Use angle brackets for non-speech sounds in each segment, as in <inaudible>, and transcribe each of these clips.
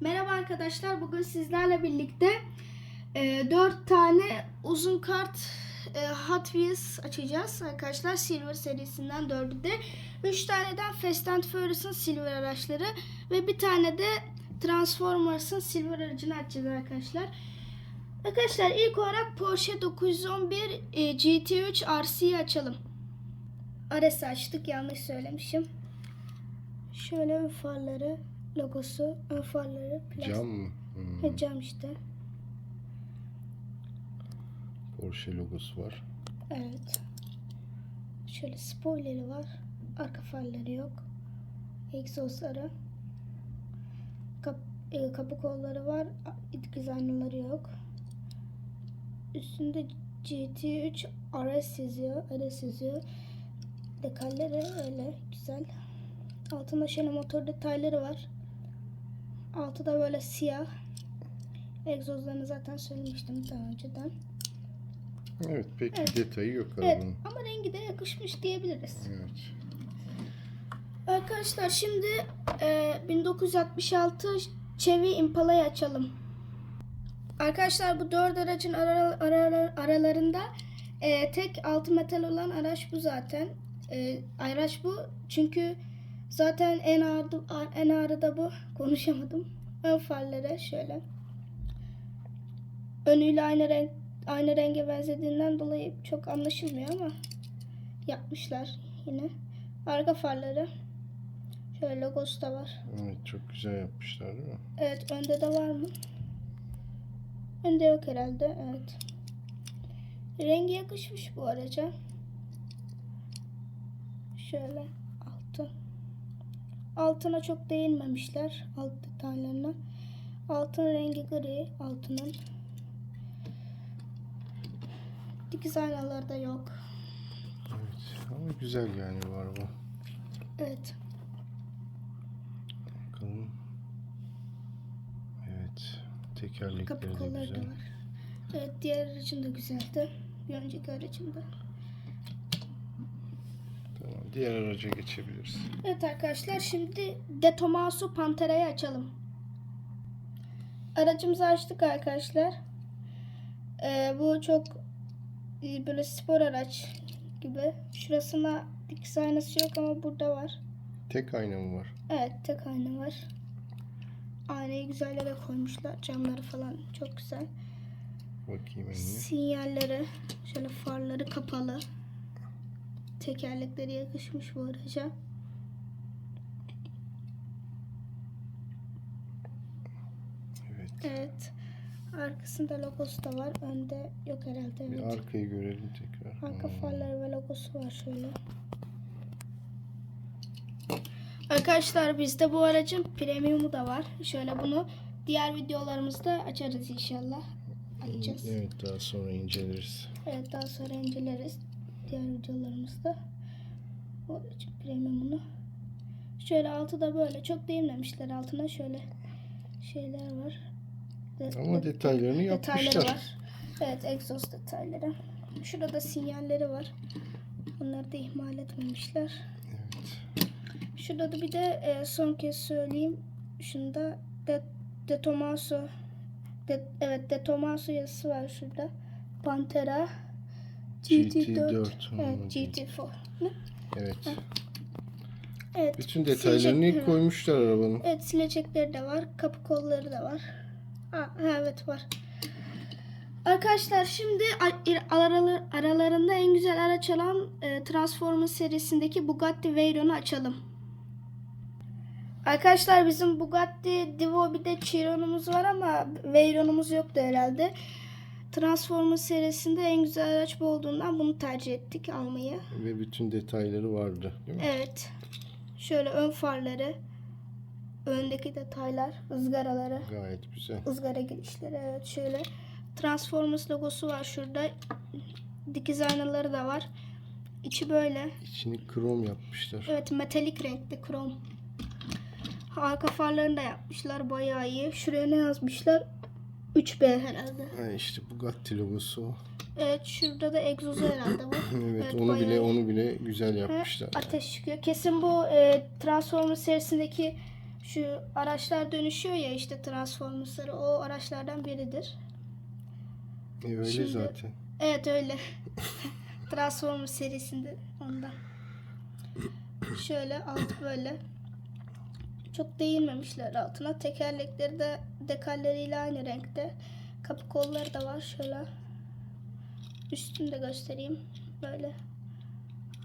Merhaba arkadaşlar. Bugün sizlerle birlikte e, 4 tane uzun kart e, Hot Wheels açacağız arkadaşlar. Silver serisinden 4'ü de. 3 taneden Fast and Furious'ın Silver araçları ve bir tane de Transformers'ın Silver aracını açacağız arkadaşlar. Arkadaşlar ilk olarak Porsche 911 e, GT3 RC'yi açalım. RS açtık yanlış söylemişim. Şöyle farları, logosu, ön farları, plastik. Cam mı? Hmm. He, cam işte. Porsche logosu var. Evet. Şöyle spoiler'i var. Arka farları yok. Egzozları. Kap, e, kapı kolları var. Dizaynları yok. Üstünde GT3 RS yazıyor. RS yazıyor. Dekalleri öyle güzel. Altında şöyle motor detayları var. Altı da böyle siyah. Egzozlarını zaten söylemiştim daha önceden. Evet pek Evet. detayı yok Evet arabanın. ama rengi de yakışmış diyebiliriz. Evet. Arkadaşlar şimdi e, 1966 Chevy Impala'yı açalım. Arkadaşlar bu dört aracın ara- ara- aralarında e, tek altı metal olan araç bu zaten. E, araç bu çünkü zaten en ağır en ağırı da bu. Konuşamadım. Ön farları şöyle. Önüyle aynı renk aynı renge benzediğinden dolayı çok anlaşılmıyor ama yapmışlar yine. Arka farları şöyle logosu da var. Evet çok güzel yapmışlar değil mi? Evet önde de var mı? Önde yok herhalde. Evet. Rengi yakışmış bu araca. Şöyle altı. Altına çok değinmemişler. Alt detaylarına. Altın rengi gri. Altının. Dikiz aynaları da yok. Evet ama güzel yani bu araba. Evet. Bakalım. Evet. Tekerlekleri de kolları da güzel. var. Evet diğer aracın da güzeldi. Bir önceki aracın da. Diğer araca geçebiliriz. Evet arkadaşlar şimdi De Tomaso Pantera'yı açalım. Aracımızı açtık arkadaşlar. Ee, bu çok böyle spor araç gibi. Şurasına dikiz aynası yok ama burada var. Tek ayna mı var? Evet tek ayna var. Aynayı güzel yere koymuşlar. Camları falan çok güzel. Bakayım önüne. Sinyalleri, şöyle farları kapalı. Tekerlekleri yakışmış bu araca. Evet. Evet. Arkasında logosu da var. Önde yok herhalde. Bir Evet. arkayı görelim tekrar. Arka Hmm. farları ve logosu var şöyle. Arkadaşlar bizde bu aracın premiumu da var. Şöyle bunu diğer videolarımızda açarız inşallah. Açacağız. Evet daha sonra inceleriz. Evet daha sonra inceleriz diğer videolarımızda. Bu aracın premiumunu. Şöyle altı da böyle çok değinmemişler altına şöyle şeyler var. De- Ama de- detaylarını detayları yapmışlar. var. Evet egzoz detayları. Şurada sinyalleri var. Onları da ihmal etmemişler. Evet. Şurada da bir de e, son kez söyleyeyim. Şunda de, de Tomaso de, evet De Tomaso yazısı var şurada. Pantera GT4. GT4, Evet, hmm, GT4. Ne? Evet. Evet. Bütün detaylarını silecek- koymuşlar arabanın. Evet silecekleri de var. Kapı kolları da var. Ha, evet var. Arkadaşlar şimdi aralarında en güzel araç olan e, Transformers serisindeki Bugatti Veyron'u açalım. Arkadaşlar bizim Bugatti Divo bir de Chiron'umuz var ama Veyron'umuz yoktu herhalde. Transformers serisinde en güzel araç bu olduğundan bunu tercih ettik almayı. Ve bütün detayları vardı. Değil mi? Evet. Şöyle ön farları, öndeki detaylar, ızgaraları, Gayet güzel. ızgara girişleri. Evet şöyle. Transformers logosu var şurada. Dikiz aynaları da var. İçi böyle. İçini krom yapmışlar. Evet metalik renkli krom. Arka farlarını da yapmışlar bayağı iyi. Şuraya ne yazmışlar? 3B herhalde. Ha işte Bugatti logosu. o. Evet şurada da egzozu herhalde var. <clears throat> Evet, Evet, onu bayağı bile onu bile güzel yapmışlar. ateş çıkıyor. Kesin bu e, Transformers serisindeki Şu araçlar dönüşüyor ya işte Transformers'ları o araçlardan biridir. E, öyle Şimdi- zaten. Evet öyle. <laughs> Transformers serisinde ondan. Şöyle alt böyle. Çok değinmemişler altına. Tekerlekleri de dekalleriyle aynı renkte. Kapı kolları da var şöyle. Üstünü de göstereyim. Böyle.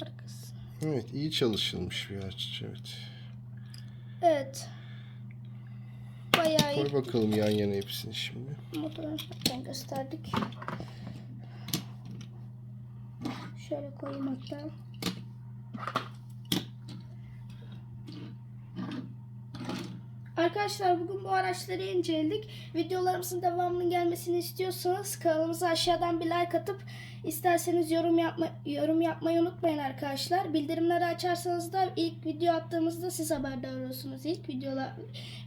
Arkası. Evet iyi çalışılmış bir araç evet. Evet. Bayağı iyi. Koy bakalım yan yana hepsini şimdi. Motorunu zaten gösterdik. Şöyle koyayım hatta. Arkadaşlar bugün bu araçları inceledik. Videolarımızın devamının gelmesini istiyorsanız kanalımıza aşağıdan bir like atıp isterseniz yorum yapma yorum yapmayı unutmayın arkadaşlar. Bildirimleri açarsanız da ilk video attığımızda siz haberdar olursunuz. İlk videolar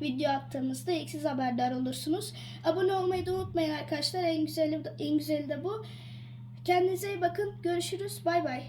video attığımızda ilk siz haberdar olursunuz. Abone olmayı da unutmayın arkadaşlar. En güzeli en güzeli de bu. Kendinize iyi bakın. Görüşürüz. Bay bay.